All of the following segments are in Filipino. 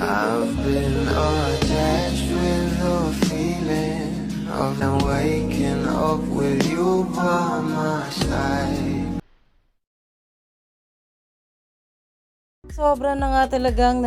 I've been attached with the feeling of now waking up with you by my side. Sobra na nga talagang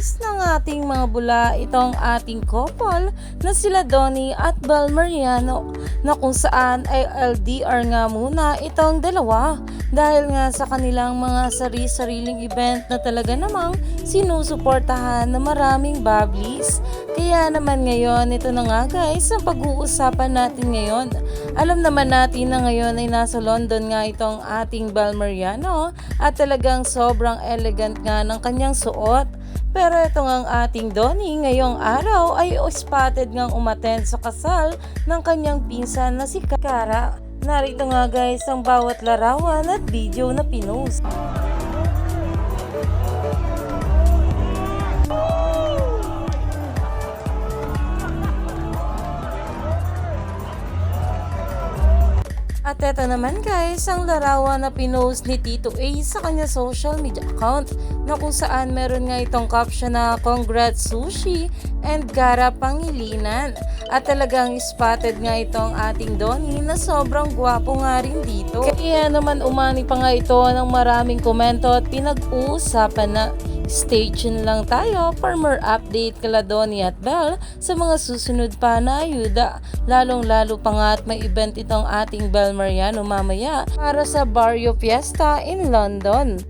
namimiss ng ating mga bula itong ating couple na sila Donnie at Bel Mariano na kung saan ay LDR nga muna itong dalawa dahil nga sa kanilang mga sari-sariling event na talaga namang sinusuportahan ng maraming bablis. Kaya naman ngayon, ito na nga guys, ang pag-uusapan natin ngayon. Alam naman natin na ngayon ay nasa London nga itong ating Bel Mariano at talagang sobrang elegant nga ng kanyang suot. Pero ito nga ang ating Donnie ngayong araw ay spotted ngang umattend sa kasal ng kanyang pinsan na si Kara. Narito nga guys ang bawat larawan at video na pinost. At eto naman guys, ang larawan na pinost ni Tito A sa kanya social media account na kung saan meron nga itong caption na Congrats Sushi and Gara Pangilinan. At talagang spotted nga itong ating Donnie na sobrang gwapo nga rin dito. Kaya naman umani pa nga ito ng maraming komento at pinag-uusapan na Stay tuned lang tayo for more update kala Donnie at Belle sa mga susunod pa na ayuda. Lalong lalo pa nga at may event itong ating Belle Mariano mamaya para sa Barrio Fiesta in London.